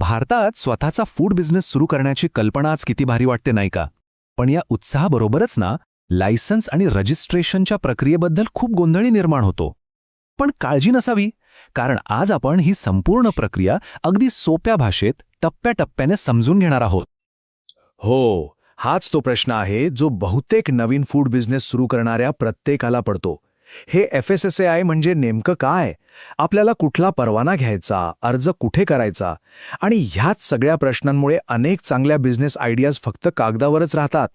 भारतात स्वतःचा food business सुरू करण्याची कल्पना आज किती भारी वाटते नाही का? पण या उत्साहाबरोबरच ना लायसन्स आणि रजिस्ट्रेशनच्या प्रक्रियेबद्दल खूप गोंधळी निर्माण होतो. पण काळजी नसावी कारण आज आपण ही संपूर्ण प्रक्रिया अगदी सोप्या भाषेत टप्प्याटप्प्याने समजून घेणार आहोत. हो हाच तो प्रश्न आहे जो बहुतेक नवीन फूड बिझनेस सुरू करणाऱ्या प्रत्येकाला पडतो. हे F S S A I म्हणजे नेमकं काय? आपल्याला कुठला परवाना घ्यायचा अर्ज कुठे करायचा आणि ह्याच सगळ्या प्रश्नांमुळे अनेक चांगल्या बिझनेस आयडियाज फक्त कागदावरच राहतात.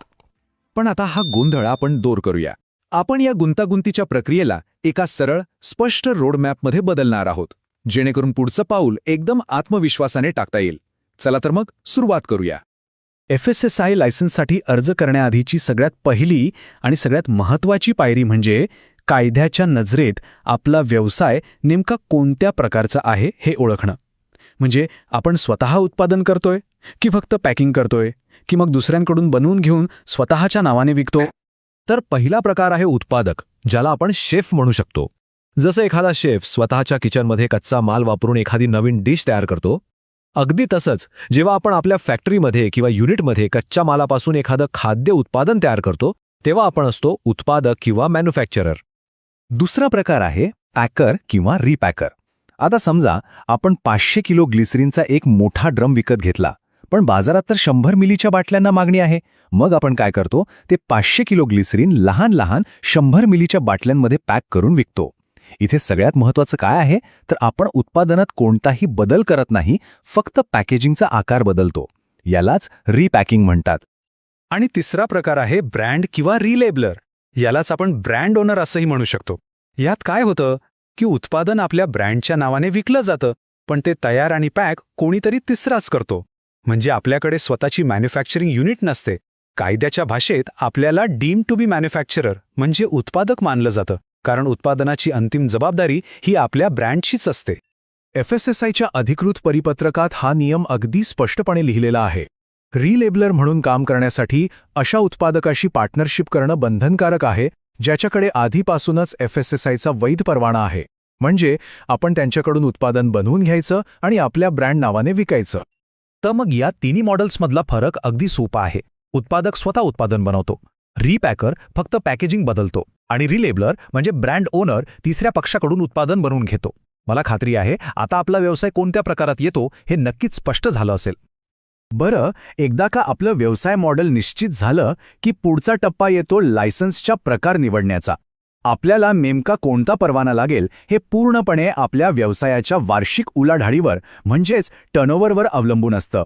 पण आता हा गोंधळ आपण दूर करूया. आपण या गुंतागुंतीच्या प्रक्रियेला एका सरळ स्पष्ट रोडमॅपमध्ये बदलणार आहोत जेणेकरून पुढचं पाऊल एकदम आत्मविश्वासाने टाकता येईल. चला तर मग सुरुवात करूया. एफ एस एस आय लायसन्ससाठी अर्ज करण्याआधीची सगळ्यात पहिली आणि सगळ्यात महत्त्वाची पायरी म्हणजे कायद्याच्या नजरेत आपला व्यवसाय नेमका कोणत्या प्रकारचा आहे हे ओळखणं. म्हणजे आपण स्वतः उत्पादन करतोय की फक्त पॅकिंग करतोय की मग दुसऱ्यांकडून बनवून घेऊन स्वतःच्या नावाने विकतो. तर पहिला प्रकार आहे उत्पादक ज्याला आपण शेफ म्हणू शकतो. जसं एखादा शेफ स्वतःच्या किचनमध्ये कच्चा माल वापरून एखादी नवीन डिश तयार करतो अगदी तसंच जेव्हा आपण आपल्या फॅक्टरीमध्ये किंवा युनिटमध्ये कच्च्या मालापासून एखादं खाद्य उत्पादन तयार करतो तेव्हा आपण असतो उत्पादक किंवा मॅन्युफॅक्चरर. दुसरा प्रकार आहे पॅकर किंवा रिपॅकर. आता समजा आपण पाचशे किलो ग्लिसरीनचा एक मोठा ड्रम विकत घेतला पण बाजारात तर शंभर मिलीच्या बाटल्यांना मागणी आहे. मग आपण काय करतो ते पाचशे किलो ग्लिसरीन लहान लहान शंभर मिलीच्या बाटल्यांमध्ये पॅक करून विकतो. इथे सगळ्यात महत्वाचं काय आहे तर आपण उत्पादनात कोणताही बदल करत नाही फक्त पॅकेजिंगचा आकार बदलतो. यालाच रिपॅकिंग म्हणतात. आणि तिसरा प्रकार आहे ब्रँड किंवा रिलेबलर. यालाच आपण ब्रँड ओनर असंही म्हणू शकतो. यात काय होतं की उत्पादन आपल्या ब्रँडच्या नावाने विकलं जातं पण ते तयार आणि पॅक कोणीतरी तिसराच करतो. म्हणजे आपल्याकडे स्वतःची मॅन्युफॅक्चरिंग युनिट नसते. कायद्याच्या भाषेत आपल्याला डीम टू बी मॅन्युफॅक्चरर म्हणजे उत्पादक मानलं जातं कारण उत्पादनाची अंतिम जबाबदारी ही आपल्या ब्रँडचीच असते. एफएसएसआयच्या अधिकृत परिपत्रकात हा नियम अगदी स्पष्टपणे लिहिलेला आहे. रिलेबलर म्हणून काम करण्यासाठी अशा उत्पादकाशी पार्टनरशिप करणं बंधनकारक आहे ज्याच्याकडे आधीपासूनच एफएसएसआयचा वैध परवाना आहे. म्हणजे आपण त्यांच्याकडून उत्पादन बनवून घ्यायचं आणि आपल्या ब्रँड नावाने विकायचं. तर मग या तिन्ही मॉडेल्समधला फरक अगदी सोपा आहे. उत्पादक स्वतः उत्पादन बनवतो. रीपॅकर फक्त पॅकेजिंग बदलतो. आणि रिलेबलर म्हणजे ब्रँड ओनर तिसऱ्या पक्षाकडून उत्पादन बनवून घेतो. मला खात्री आहे आता आपला व्यवसाय कोणत्या प्रकारात येतो हे नक्कीच स्पष्ट झालं असेल. बरं एकदा का आपलं व्यवसाय मॉडेल निश्चित झालं की पुढचा टप्पा येतो लायसन्सच्या प्रकार निवडण्याचा. आपल्याला नेमका कोणता परवाना लागेल हे पूर्णपणे आपल्या व्यवसायाच्या वार्षिक उलाढाळीवर म्हणजेच टर्नओव्हरवर अवलंबून असतं.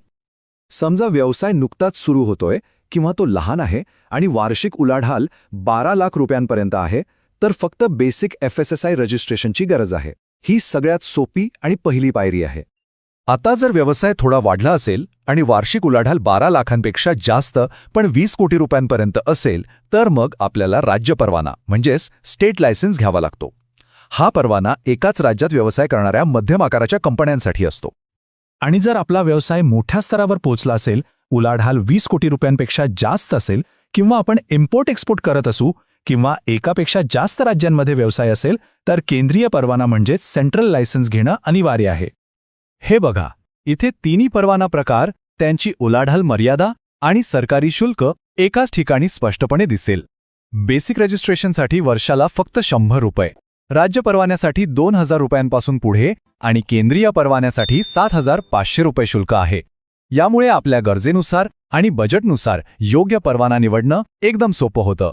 समजा व्यवसाय नुकताच सुरू होतोय किंवा तो लहान आहे आणि वार्षिक उलाढाल बारा लाख रुपयांपर्यंत आहे तर फक्त बेसिक एफ रजिस्ट्रेशनची गरज आहे. ही सगळ्यात सोपी आणि पहिली पायरी आहे. आता जर व्यवसाय थोडा वाढला असेल आणि वार्षिक उलाढाल बारा लाखांपेक्षा जास्त पण वीस कोटी रुपयांपर्यंत असेल तर मग आपल्याला राज्य परवाना म्हणजेच स्टेट लायसन्स घ्यावा लागतो. हा परवाना एकाच राज्यात व्यवसाय करणाऱ्या मध्यम आकाराच्या कंपन्यांसाठी असतो. आणि जर आपला व्यवसाय मोठ्या स्तरावर पोहोचला असेल उलाढाल वीस कोटी रुपयांपेक्षा जास्त असेल किंवा आपण इम्पोर्ट एक्सपोर्ट करत असू किंवा एकापेक्षा जास्त राज्यांमध्ये व्यवसाय असेल तर केंद्रीय परवाना म्हणजेच सेंट्रल लायसन्स घेणं अनिवार्य आहे. हे बघा इथे तिन्ही परवाना प्रकार त्यांची उलाढाल मर्यादा आणि सरकारी शुल्क एकाच ठिकाणी स्पष्टपणे दिसेल. बेसिक रजिस्ट्रेशनसाठी वर्षाला फक्त शंभर रुपये. राज्य परवान्यासाठी दोन हजार रुपयांपासून पुढे आणि केंद्रीय परवान्यासाठी सात हजार पाचशे रुपये शुल्क आहे. यामुळे आपल्या गरजेनुसार आणि बजेटनुसार योग्य परवाना निवडणं एकदम सोपं होतं.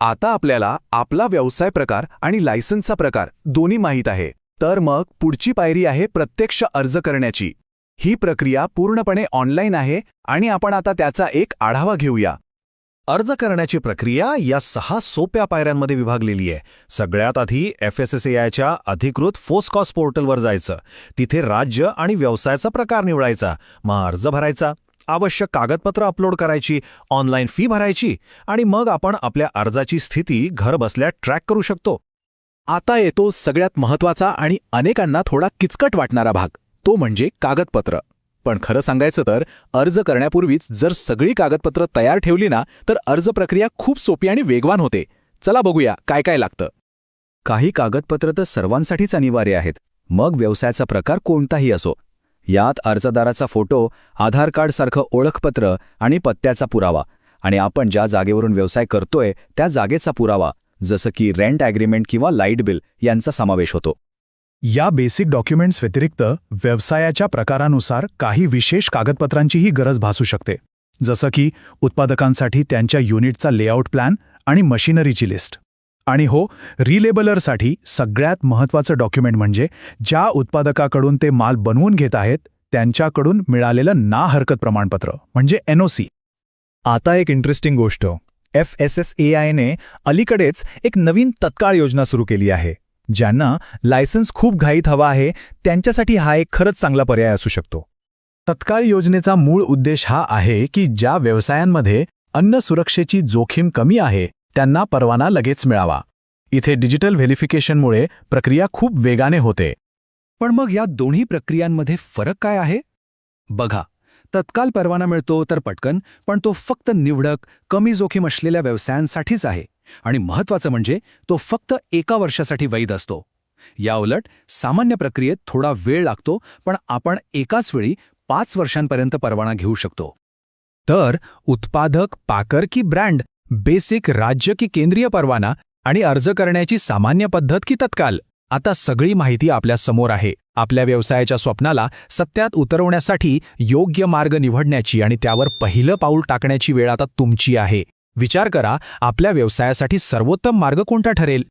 आता आपल्याला आपला व्यवसाय प्रकार आणि लायसन्सचा प्रकार दोन्ही माहीत आहे. तर मग पुढची पायरी आहे प्रत्यक्ष अर्ज करण्याची. ही प्रक्रिया पूर्णपणे ऑनलाईन आहे आणि आपण आता त्याचा एक आढावा घेऊया. अर्ज करण्याची प्रक्रिया या सहा सोप्या पायऱ्यांमध्ये विभागलेली आहे. सगळ्यात आधी एफ एस एस आयच्या अधिकृत फोसकॉस पोर्टलवर जायचं. तिथे राज्य आणि व्यवसायाचा प्रकार निवडायचा. मग अर्ज भरायचा. आवश्यक कागदपत्र अपलोड करायची ऑनलाईन फी भरायची आणि मग आपण आपल्या अर्जाची स्थिती घर बसल्या ट्रॅक करू शकतो. आता येतो सगळ्यात महत्त्वाचा आणि अनेकांना थोडा किचकट वाटणारा भाग तो म्हणजे कागदपत्र. पण खरं सांगायचं तर अर्ज करण्यापूर्वीच जर सगळी कागदपत्र तयार ठेवली ना तर अर्ज प्रक्रिया खूप सोपी आणि वेगवान होते. चला बघूया काय काय लागतं. काही कागदपत्र तर सर्वांसाठीच अनिवार्य आहेत. मग व्यवसायाचा प्रकार कोणताही असो. यात अर्जदाराचा फोटो आधार कार्डसारखं ओळखपत्र आणि पत्त्याचा पुरावा. आणि आपण ज्या जागेवरून व्यवसाय करतोय त्या जागेचा पुरावा. जसं की रेंट ॲग्रीमेंट किंवा लाइट बिल यांचा समावेश होतो. या बेसिक डॉक्युमेंट्स व्यतिरिक्त व्यवसायाच्या प्रकारानुसार काही विशेष कागदपत्रांचीही गरज भासू शकते. जसं की उत्पादकांसाठी त्यांच्या युनिटचा लेआउट प्लॅन आणि मशिनरीची लिस्ट आणि हो रिलेबलरसाठी सगळ्यात महत्त्वाचं डॉक्युमेंट म्हणजे ज्या उत्पादकाकडून ते माल बनवून घेत आहेत त्यांच्याकडून मिळालेलं ना हरकत प्रमाणपत्र म्हणजे एनओसी आता एक इंटरेस्टिंग गोष्ट. एफ एस एस ए आयने अलीकडेच एक नवीन तत्काळ योजना सुरू केली आहे ज्यांना लायसन्स खूप घाईत हवा आहे त्यांच्यासाठी हा एक खरंच चांगला पर्याय असू शकतो. तत्काळ योजनेचा मूळ उद्देश हा आहे की ज्या व्यवसायांमध्ये अन्न सुरक्षेची जोखीम कमी आहे त्यांना परवाना लगेच मिळावा. इथे डिजिटल व्हेरिफिकेशनमुळे प्रक्रिया खूप वेगाने होते. पण मग या दोन्ही प्रक्रियांमध्ये फरक काय आहे? बघा तत्काल परवाना मिळतो तर पटकन पण तो फक्त निवडक कमी जोखीम असलेल्या व्यवसायांसाठीच आहे. आणि महत्वाचं म्हणजे तो फक्त एका वर्षासाठी वैध असतो. याउलट सामान्य प्रक्रियेत थोडा वेळ लागतो पण आपण एकाच वेळी पाच वर्षांपर्यंत परवाना घेऊ शकतो. तर उत्पादक पाकर की ब्रँड बेसिक राज्य की केंद्रीय परवाना आणि अर्ज करण्याची सामान्य पद्धत की तत्काल? आता सगळी माहिती आपल्यासमोर आहे. आपल्या व्यवसायाच्या स्वप्नाला सत्यात उतरवण्यासाठी योग्य मार्ग निवडण्याची आणि त्यावर पहिलं पाऊल टाकण्याची वेळ आता तुमची आहे. विचार करा आपल्या व्यवसायासाठी सर्वोत्तम मार्ग कोणता ठरेल?